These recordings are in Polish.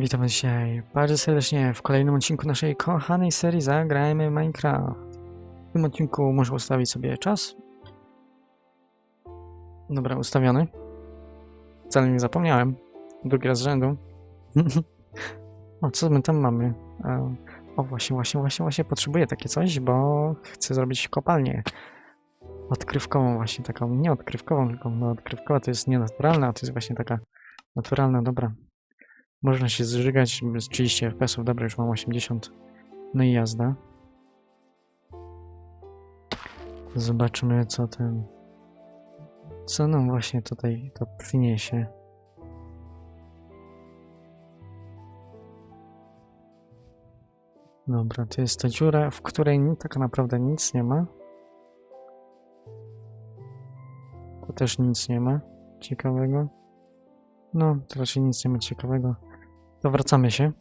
Witam dzisiaj bardzo serdecznie w kolejnym odcinku naszej kochanej serii Zagrajmy Minecraft. W tym odcinku muszę ustawić sobie czas. Dobra, ustawiony. Wcale nie zapomniałem. Drugi raz z rzędu. o, co my tam mamy? E, O, właśnie, właśnie, właśnie, właśnie potrzebuję takie coś, bo chcę zrobić kopalnię. Odkrywkową właśnie, taką, nie odkrywkową, tylko no, odkrywkowa to jest nienaturalna, a to jest właśnie taka naturalna, dobra. Można się zżygać z 30 fps, dobra, już mam 80. No i jazda. Zobaczmy, co ten. Co nam właśnie tutaj to przyniesie. Dobra, to jest ta dziura, w której tak naprawdę nic nie ma. Tu też nic nie ma ciekawego. No, to raczej nic nie ma ciekawego. To wracamy się.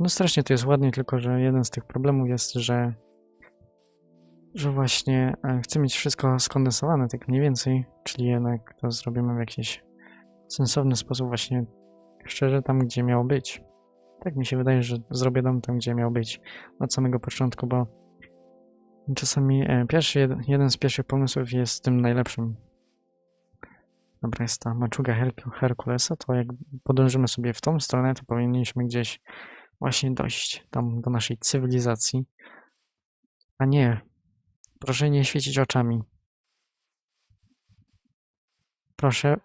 No strasznie to jest ładnie, tylko że jeden z tych problemów jest, że że właśnie e, chcę mieć wszystko skondensowane, tak mniej więcej, czyli jednak to zrobimy w jakiś sensowny sposób właśnie szczerze tam, gdzie miało być. Tak mi się wydaje, że zrobię dom tam, gdzie miał być od samego początku, bo czasami e, pierwszy, jed- jeden z pierwszych pomysłów jest tym najlepszym. Dobra, jest ta maczuga Herk- Herkulesa, to jak podążymy sobie w tą stronę, to powinniśmy gdzieś właśnie dojść tam do naszej cywilizacji. A nie, proszę nie świecić oczami. Proszę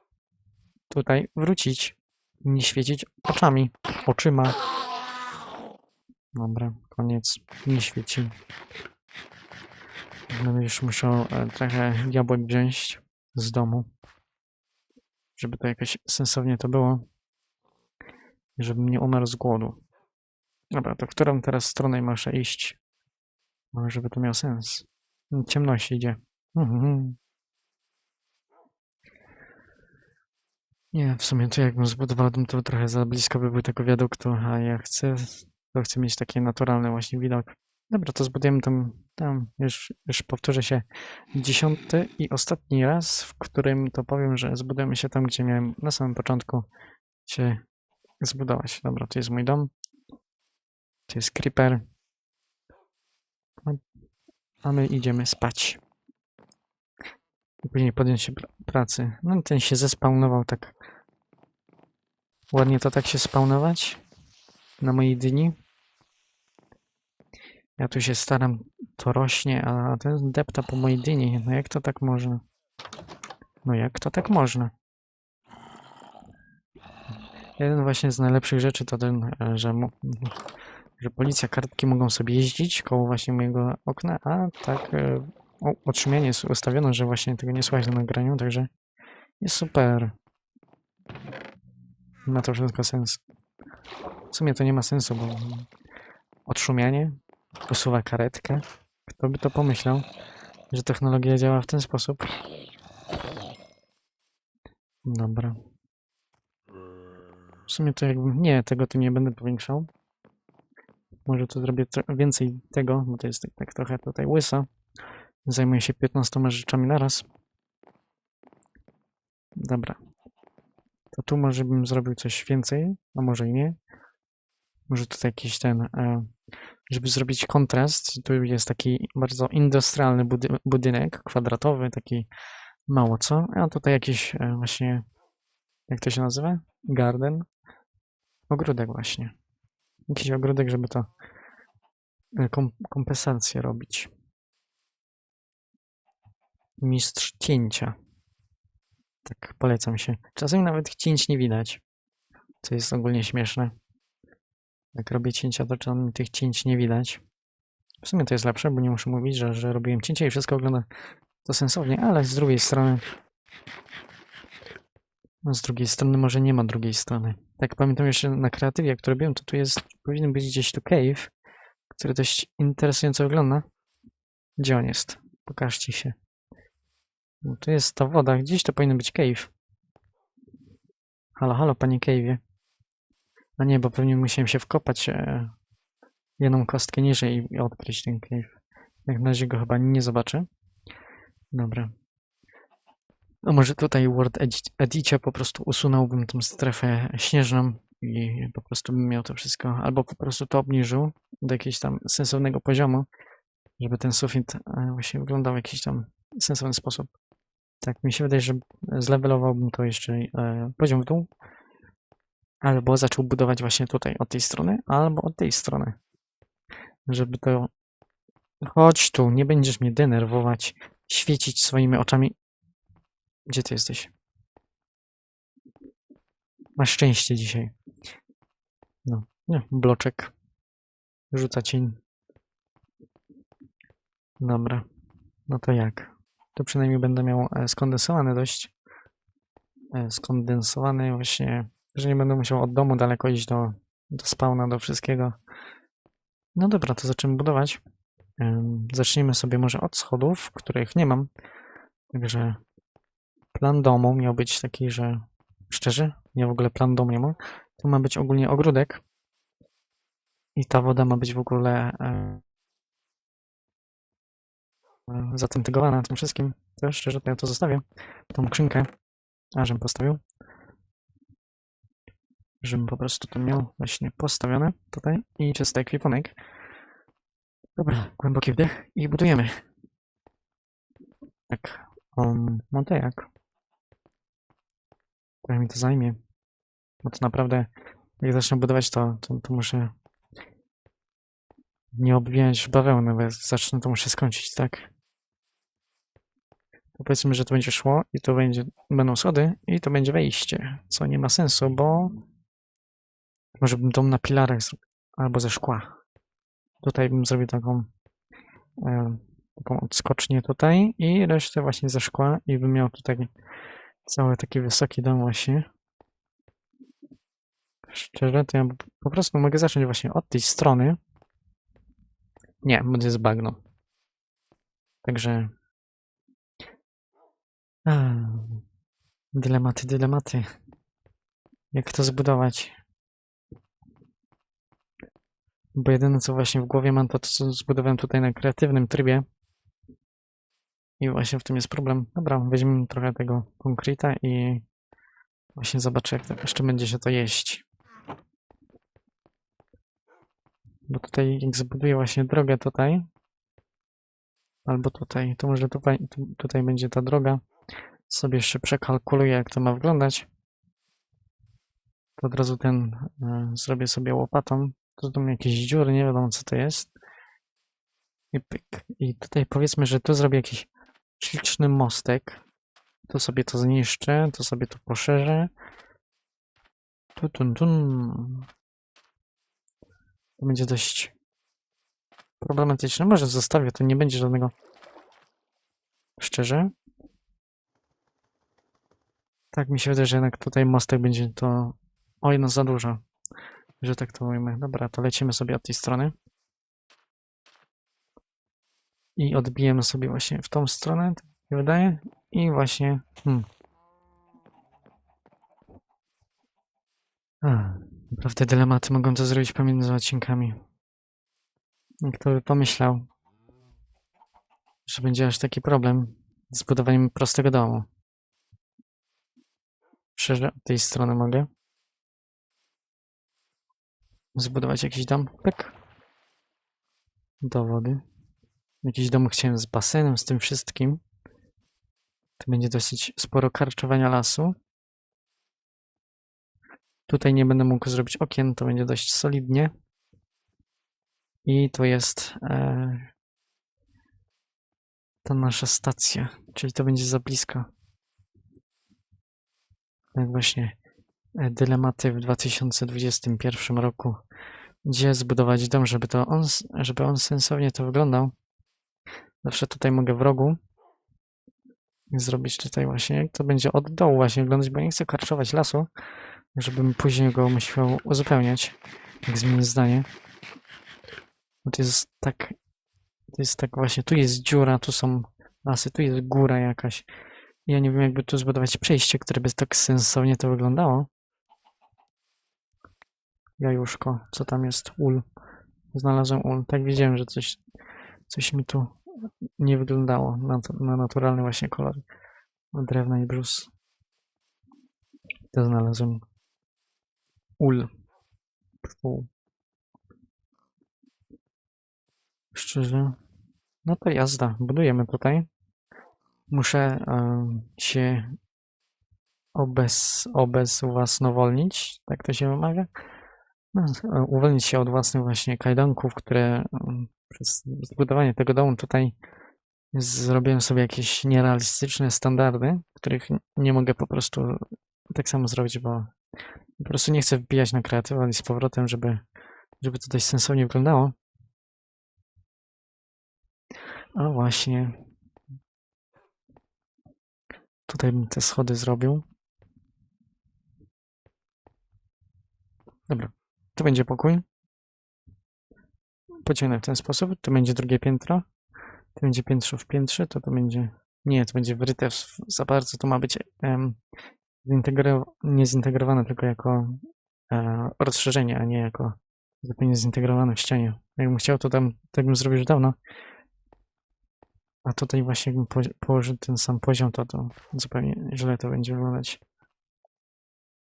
tutaj wrócić. Nie świecić oczami, oczyma. Dobra, koniec. Nie świeci. Będę już musiał e, trochę jabłek wziąć z domu żeby to jakoś sensownie to było. I żebym nie umarł z głodu. Dobra, to w którą teraz stronę muszę iść? Może żeby to miało sens. No, Ciemność idzie. Mhm. Nie, w sumie to jakbym zbudował dom, to trochę za blisko by był tego wiaduktu, a ja chcę, to chcę mieć taki naturalny właśnie widok. Dobra, to zbudujemy tam, tam już, już powtórzę się, dziesiąty i ostatni raz, w którym to powiem, że zbudujemy się tam, gdzie miałem na samym początku się zbudować. Dobra, to jest mój dom. To jest creeper. A- my idziemy spać. I później podjąć się pr- pracy. No ten się zespawnował tak. Ładnie to tak się spawnować na mojej dyni. Ja tu się staram, to rośnie, a ten depta po mojej dyni. No jak to tak można? No jak to tak można? Jeden właśnie z najlepszych rzeczy to ten, e, że, że policja kartki mogą sobie jeździć koło właśnie mojego okna, a tak e, o- otrzymienie jest ustawione, że właśnie tego nie słychać na nagraniu, także jest super. Ma to wszystko sens. W sumie to nie ma sensu, bo odszumianie usuwa karetkę. Kto by to pomyślał, że technologia działa w ten sposób? Dobra. W sumie to jakby... Nie, tego tu nie będę powiększał. Może tu zrobię więcej tego, bo to jest tak, tak trochę tutaj łyso. Zajmuję się 15 rzeczami naraz. Dobra. To tu może bym zrobił coś więcej, a może i nie. Może tutaj jakiś ten... E, żeby zrobić kontrast, tu jest taki bardzo industrialny budy budynek, kwadratowy, taki mało co, a tutaj jakiś e, właśnie, jak to się nazywa? Garden? Ogródek właśnie. Jakiś ogródek, żeby to e, kom kompensację robić. Mistrz cięcia. Tak, polecam się. Czasami nawet cięć nie widać, co jest ogólnie śmieszne. Jak robię cięcia, to czasami tych cięć nie widać. W sumie to jest lepsze, bo nie muszę mówić, że, że robiłem cięcia i wszystko wygląda to sensownie, ale z drugiej strony. No z drugiej strony może nie ma drugiej strony. Tak pamiętam jeszcze na kreatywie, jak to robiłem, to tu jest, powinien być gdzieś tu cave, który dość interesująco wygląda. Gdzie on jest? Pokażcie się. No, tu jest ta woda, gdzieś to powinien być cave. Halo, halo, panie cave'ie. No nie, bo pewnie musiałem się wkopać e, jedną kostkę niżej i, odkryć ten cave. Jak na razie go chyba nie zobaczę. Dobra. No może tutaj Word Edit- Edicie po prostu usunąłbym tą strefę śnieżną i po prostu bym miał to wszystko, albo po prostu to obniżył do jakiegoś tam sensownego poziomu, żeby ten sufit e, właśnie wyglądał w jakiś tam sensowny sposób. Tak, mi się wydaje, że zlewelowałbym to jeszcze e, poziom w dół, albo zaczął budować właśnie tutaj, od tej strony, albo od tej strony, żeby to... Chodź tu, nie będziesz mnie denerwować, świecić swoimi oczami. Gdzie ty jesteś? Masz szczęście dzisiaj. No, nie, bloczek. Rzuca cień. Dobra. No to jak? To przynajmniej będę miał e, skondensowany dość. E, skondensowany właśnie, że nie będę musiał od domu daleko iść do, do spawna, do wszystkiego. No dobra, to zaczniemy budować. Zacznijmy sobie może od schodów, których nie mam. Także plan domu miał być taki, że szczerze, ja w ogóle plan domu nie mam. Tu ma być ogólnie ogródek. I ta woda ma być w ogóle e, zatentygowana tym wszystkim. To szczerze, to ja to zostawię. Tą skrzynkę. A, żebym postawił. Żebym po prostu to miał właśnie postawione tutaj. I czysty ekwipunek. Dobra, głęboki wdech i budujemy. Tak. Um, no to jak? Trochę mi to zajmie. Bo to naprawdę, jak zacznę budować, to, to, to muszę nie obwijać bawełny, bo jak zacznę, to muszę skończyć, tak? To powiedzmy, że to będzie szło i to będzie, będą schody i to będzie wejście, co nie ma sensu, bo może bym dom na pilarach albo ze szkła. Tutaj bym zrobił taką, e, taką odskocznię tutaj i resztę właśnie ze szkła i bym miał tutaj cały taki wysoki dom właśnie. Szczerze, to ja po- prostu mogę zacząć właśnie od tej strony. Nie, to jest bagno. Także... A, dylematy, dylematy. Jak to zbudować? Bo jedyne co właśnie w głowie mam to, to co zbudowałem tutaj na kreatywnym trybie. I właśnie w tym jest problem. Dobra, weźmiemy trochę tego konkreta i właśnie zobaczę jak to jeszcze będzie się to jeść. Bo tutaj jak zbuduję właśnie drogę tutaj, albo tutaj, to może tutaj, tu- tutaj będzie ta droga. Sobie jeszcze przekalkuluję jak to ma wyglądać. To od razu ten e, zrobię sobie łopatą. To są jakieś dziury, nie wiadomo co to jest. I pyk. I tutaj powiedzmy, że tu zrobię jakiś śliczny mostek. Tu sobie to zniszczę, tu sobie to poszerzę. Tu, tun, tun. To będzie dość problematyczne. Może zostawię, to nie będzie żadnego. Szczerze. Tak mi się wydaje, że jednak tutaj mostek będzie to. Oj, no za dużo. Że tak to ujmę. Dobra, to lecimy sobie od tej strony. I odbijemy sobie właśnie w tą stronę, tak mi wydaje. I właśnie. Hmm. Ach, naprawdę dylematy mogą to zrobić pomiędzy odcinkami. Kto by pomyślał, że będzie aż taki problem z budowaniem prostego domu. Szczerze, od tej strony mogę zbudować jakiś dom. Tak. Do wody. Jakiś dom chciałem z basenem, z tym wszystkim. To będzie dosyć sporo karczowania lasu. Tutaj nie będę mógł zrobić okien, to będzie dość solidnie. I to jest e, ta nasza stacja, czyli to będzie za blisko. Jak właśnie dylematy w 2021 roku. Gdzie zbudować dom, żeby to on, żeby on sensownie to wyglądał. Zawsze tutaj mogę w rogu zrobić tutaj właśnie, to będzie od dołu właśnie wyglądać, bo nie chcę karczować lasu, żebym później go musiał uzupełniać, jak zmienię zdanie. Bo to jest tak, to jest tak właśnie, tu jest dziura, tu są lasy, tu jest góra jakaś. Ja nie wiem, jakby tu zbudować przejście, które by tak sensownie to wyglądało. Jajuszko, co tam jest? Ul. Znalazłem ul. Tak wiedziałem, że coś, coś mi tu nie wyglądało na, na naturalny właśnie kolor drewna i brus. To znalazłem. ul. Fu. Szczerze. No to jazda. Budujemy tutaj. Muszę em, się obez, obezwłasnowolnić, tak to się wymawia. No, e, uwolnić się od własnych właśnie kajdanków, które em, przez zbudowanie tego domu tutaj zrobiłem sobie jakieś nierealistyczne standardy, których nie mogę po prostu tak samo zrobić, bo po prostu nie chcę wbijać na kreatywę z powrotem, żeby, żeby to dość sensownie wyglądało. A właśnie. Tutaj bym te schody zrobił. Dobra, to będzie pokój. Pociągnę w ten sposób. To będzie drugie piętro. To będzie piętro w piętrze, to to będzie... Nie, to będzie wryte w, za bardzo. To ma być em, zintegro, nie zintegrowane, tylko jako e, rozszerzenie, a nie jako zupełnie zintegrowane w ścianie. Jakbym chciał, to tam tak bym zrobił już dawno. A tutaj właśnie jakbym pozi- położył ten sam poziom, to to zupełnie źle to będzie wyglądać.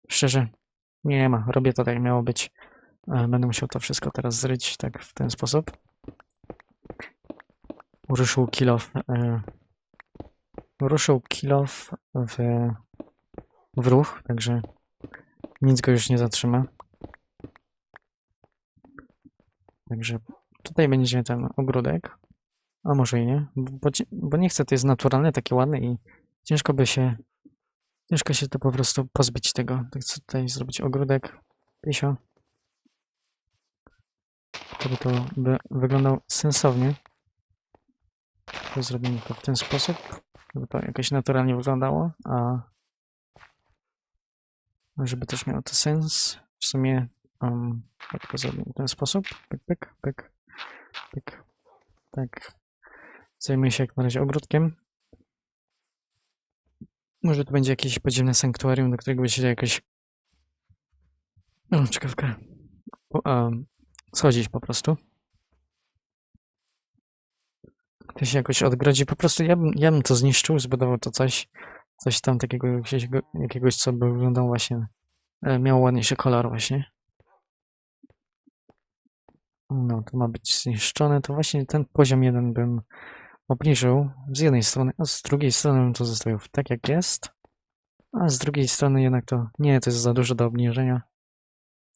Szczerze, nie ma. Robię to tak jak miało być. E, Będę musiał to wszystko teraz zryć tak w ten sposób. Ruszył kilof. E, ruszył kilof w, w ruch, także nic go już nie zatrzyma. Także tutaj będzie ten ogródek. A może i nie, bo, bo nie chcę, to jest naturalne, takie ładne i ciężko by się, ciężko się to po prostu pozbyć tego. Tak chcę tutaj zrobić ogródek, pisio. Żeby to by wyglądał sensownie. To zrobimy to w ten sposób, żeby to jakoś naturalnie wyglądało, a żeby też miało to sens, w sumie um, tak to zrobimy w ten sposób, pyk, pyk, pyk, pyk, tak. Zajmuję się jak na razie ogródkiem. Może to będzie jakieś podziemne sanktuarium, do którego by się jakoś... O, schodzić po prostu. To się jakoś odgrodzi. Po prostu ja bym, ja bym to zniszczył, zbudował to coś, coś tam takiego jakiegoś, co by wyglądało właśnie, e, miało ładniejszy kolor właśnie. No, to ma być zniszczone. To właśnie ten poziom jeden bym obniżył z jednej strony, a z drugiej strony bym to zostawił tak jak jest. A z drugiej strony jednak to nie, to jest za dużo do obniżenia.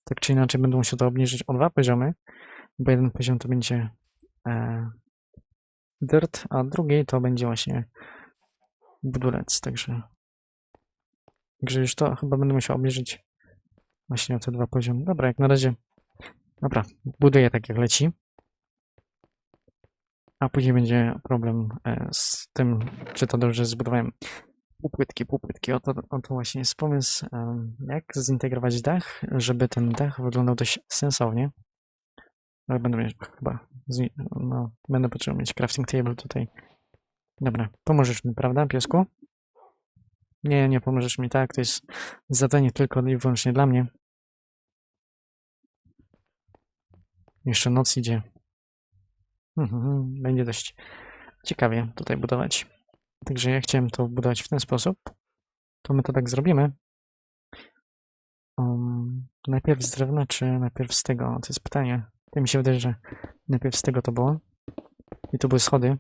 Tak czy inaczej będę musiał to obniżyć o dwa poziomy, bo jeden poziom to będzie e, dirt, a drugi to będzie właśnie budulec, także także już to chyba będę musiał obniżyć właśnie o te dwa poziomy. Dobra, jak na razie dobra, buduję tak jak leci. A później będzie problem e, z tym, czy to dobrze zbudowałem. Półpłytki, półpłytki. Oto, właśnie jest pomysł, jak zintegrować dach, żeby ten dach wyglądał dość sensownie. Ale będę mieć chyba, no, będę potrzebował mieć crafting table tutaj. Dobra, pomożesz mi, prawda, piesku? Nie, nie pomożesz mi, tak, to jest zadanie tylko i wyłącznie dla mnie. Jeszcze noc idzie. Mhm, Będzie dość ciekawie tutaj budować. Także ja chciałem to budować w ten sposób. To my to tak zrobimy. Um, najpierw z drewna, czy najpierw z tego? To jest pytanie. To mi się wydaje, że najpierw z tego to było. I to były schody.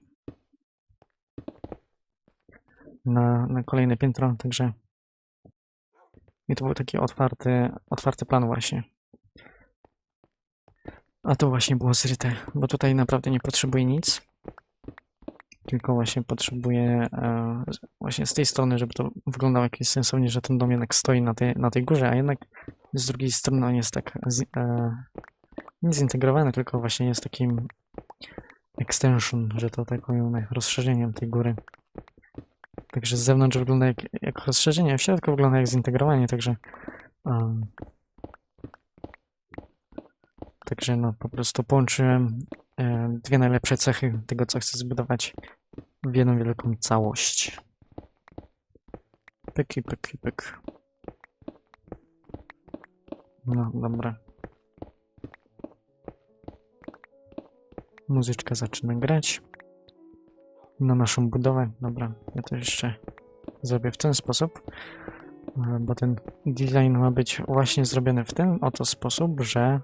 Na, na kolejne piętro, także. I to był taki otwarty, otwarty plan właśnie. A to właśnie było zryte, bo tutaj naprawdę nie potrzebuję nic. Tylko właśnie potrzebuję e, właśnie z tej strony, żeby to wyglądało jakieś sensownie, że ten dom jednak stoi na tej, na tej górze, a jednak z drugiej strony on jest tak z, e, nie zintegrowany, tylko właśnie jest takim extension, że to takim rozszerzeniem tej góry. Także z zewnątrz wygląda jak, jak rozszerzenie, a w środku wygląda jak zintegrowanie, także em, Także no po prostu połączyłem dwie najlepsze cechy tego, co chcę zbudować w jedną wielką całość. Pyk i pyk i pyk. No dobra. Muzyczka zaczyna grać. Na naszą budowę. Dobra, ja to jeszcze zrobię w ten sposób, E, Bo ten design ma być właśnie zrobiony w ten oto sposób, że...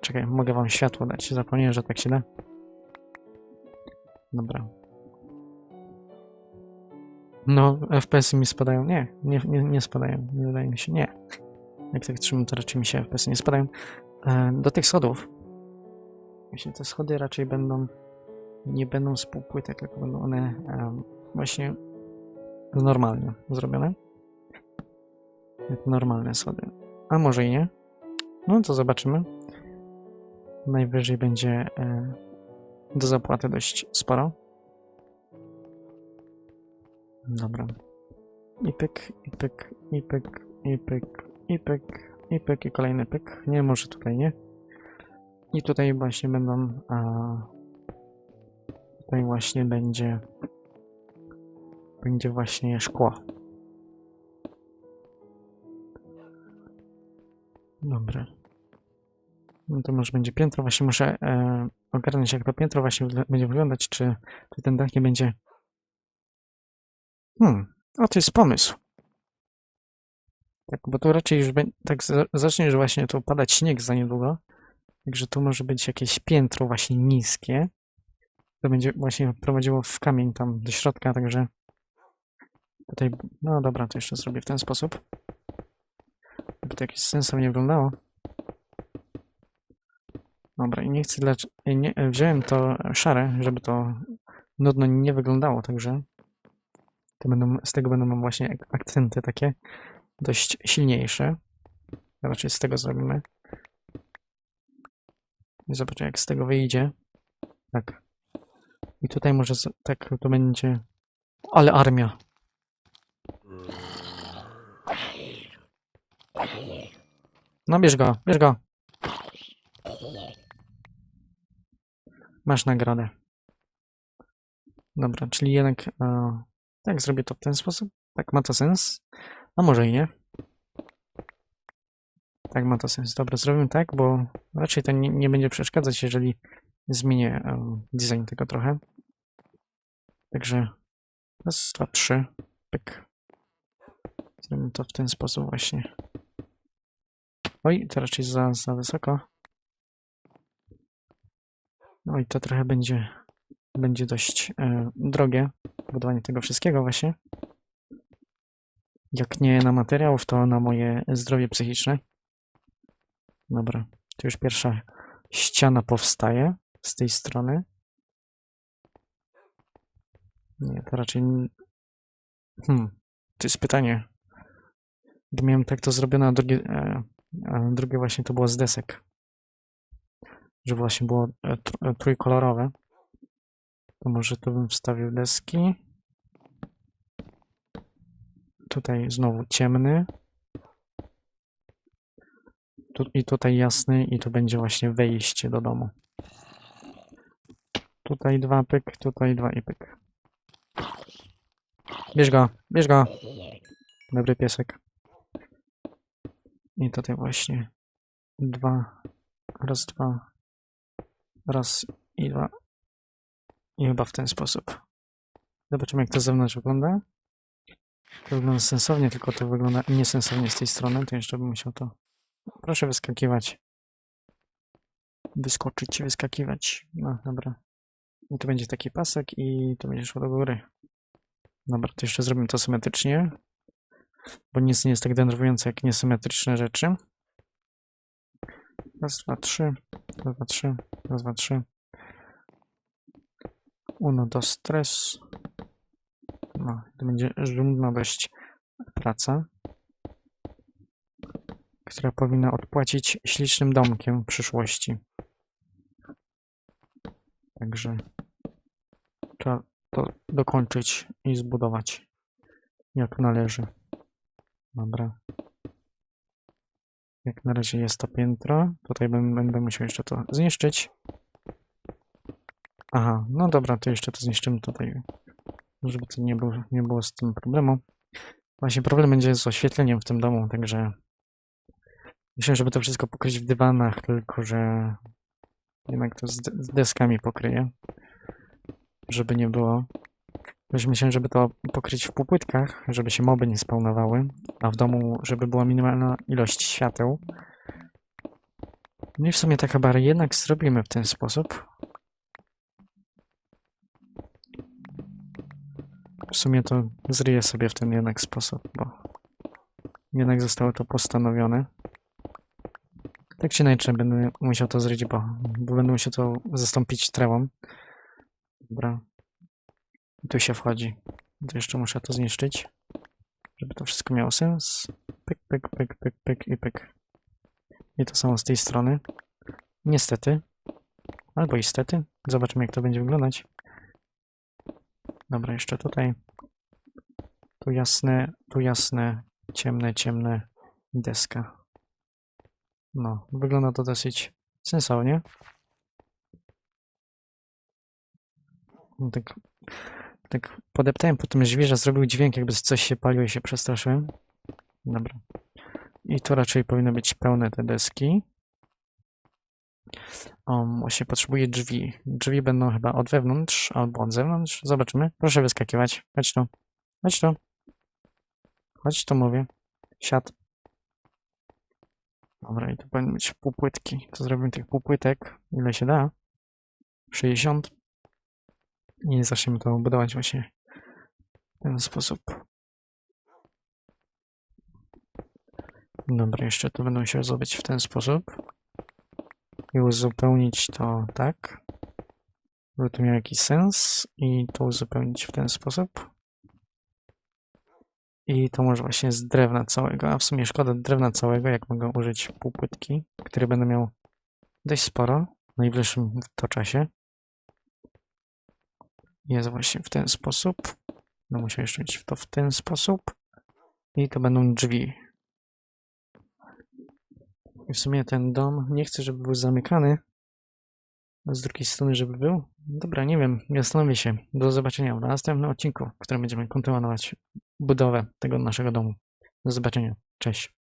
Czekaj, mogę wam światło dać. Zapomniałem, że tak się da. Dobra. No, FPS-y mi spadają. Nie, nie, nie, nie spadają. Nie wydaje mi się. Nie. Jak tak trzymam, to raczej mi się FPS-y nie spadają. E, do tych schodów. Właśnie te schody raczej będą. Nie będą z półpłytek, tylko będą one em, właśnie normalnie zrobione. Normalne schody. A może i nie? No to zobaczymy. Najwyżej będzie e, do zapłaty dość sporo. Dobra. I pyk, i pyk, i pyk, i pyk, i pyk, i pyk, i kolejny pyk. Nie, może tutaj nie. I tutaj właśnie będą. A, tutaj właśnie będzie. Będzie właśnie szkło. Dobra. No to może będzie piętro. Właśnie muszę e, ogarnąć, jak to piętro właśnie będzie wyglądać. Czy, czy ten dach nie będzie. Hmm, o to jest pomysł. Tak, bo tu raczej już be- tak za- zacznie już właśnie tu padać śnieg za niedługo. Także tu może być jakieś piętro właśnie niskie. To będzie właśnie prowadziło w kamień tam do środka, także tutaj, no dobra, to jeszcze zrobię w ten sposób. Żeby to jakieś sensownie wyglądało. Dobra, i nie chcę i nie, wziąłem to szare, żeby to nudno nie wyglądało, także to będą, z tego będą mam właśnie ak- akcenty takie dość silniejsze. Raczej z tego zrobimy. I zobaczę, jak z tego wyjdzie. Tak. I tutaj może z, tak to będzie. Ale armia. No bierz go, bierz go. Masz nagrodę. Dobra, czyli jednak e, tak zrobię to w ten sposób. Tak ma to sens. A może i nie. Tak ma to sens. Dobra, zrobimy tak, bo raczej to nie, nie będzie przeszkadzać, jeżeli zmienię em, design tego trochę. Także raz, dwa, trzy. Pyk. Zrobimy to w ten sposób właśnie. Oj, to raczej za, za wysoko. No i to trochę będzie, będzie dość e, drogie, budowanie tego wszystkiego właśnie. Jak nie na materiałów, to na moje zdrowie psychiczne. Dobra, to już pierwsza ściana powstaje z tej strony. Nie, to raczej. Hmm, to jest pytanie. Gdy miałem tak to zrobione, a drugie, e, a drugie właśnie to było z desek. Że właśnie było e, e, trójkolorowe. To może tu bym wstawił deski. Tutaj znowu ciemny. Tu, I tutaj jasny, i to będzie właśnie wejście do domu. Tutaj dwa pyk, tutaj dwa i pyk. Bierz go, bierz go. Dobry piesek. I tutaj właśnie dwa, raz, dwa, raz i dwa. I chyba w ten sposób. Zobaczymy, jak to zewnątrz wygląda. To wygląda sensownie, tylko to wygląda niesensownie z tej strony. To jeszcze bym musiał to. Proszę wyskakiwać. Wyskoczyć, wyskakiwać. No, dobra. I to będzie taki pasek i to będzie szło do góry. Dobra, to jeszcze zrobimy to symetrycznie. Bo nic nie jest tak denerwujące jak niesymetryczne rzeczy. Raz, dwa, trzy. Raz, dwa, trzy. Raz, dwa, trzy. Uno do stres. No, to będzie żmudna dość praca, która powinna odpłacić ślicznym domkiem w przyszłości. Także trzeba to dokończyć i zbudować jak należy. Dobra. Jak na razie jest to piętro. Tutaj będę musiał jeszcze to zniszczyć. Aha, no dobra, to jeszcze to zniszczymy tutaj, żeby to nie było, nie było z tym problemu. Właśnie problem będzie z oświetleniem w tym domu, także myślę, żeby to wszystko pokryć w dywanach, tylko że jednak to z deskami pokryję, żeby nie było. Już myślałem, żeby to pokryć w półpłytkach, żeby się moby nie spawnowały, a w domu, żeby była minimalna ilość świateł. No i w sumie tak chyba jednak zrobimy w ten sposób. W sumie to zryję sobie w ten jednak sposób, bo jednak zostało to postanowione. Tak czy inaczej będę musiał to zryć, bo, bo będę musiał to zastąpić trawą. Dobra. Tu się wchodzi. To jeszcze muszę to zniszczyć, żeby to wszystko miało sens. Pyk, pyk, pyk, pyk, pyk i pyk. I to samo z tej strony. Niestety. Albo istety. Zobaczymy jak to będzie wyglądać. Dobra, jeszcze tutaj. Tu jasne, tu jasne, ciemne, ciemne deska. No, wygląda to dosyć sensownie. No, tak, tak podeptałem po tym żwirze, zrobił dźwięk, jakby coś się paliło i się przestraszyłem. Dobra. I tu raczej powinny być pełne te deski. Um, właśnie potrzebuję drzwi. Drzwi będą chyba od wewnątrz albo od zewnątrz. Zobaczymy. Proszę wyskakiwać. Chodź tu. Chodź tu. Chodź tu, mówię. Siad. Dobra, i tu powinny być półpłytki. To zrobimy tych półpłytek, ile się da. 60. I zaczniemy to budować właśnie w ten sposób. Dobra, jeszcze to będę musiał zrobić w ten sposób. I uzupełnić to tak, żeby to miało jakiś sens. I to uzupełnić w ten sposób. I to może właśnie z drewna całego, a w sumie szkoda drewna całego, jak mogę użyć półpłytki, które będę miał dość sporo w najbliższym to czasie. Jest właśnie w ten sposób. Będę musiał jeszcze mieć to w ten sposób. I to będą drzwi. I w sumie ten dom nie chcę, żeby był zamykany. A z drugiej strony, żeby był. Dobra, nie wiem, zastanowię się. Do zobaczenia w następnym odcinku, w którym będziemy kontynuować budowę tego naszego domu. Do zobaczenia. Cześć.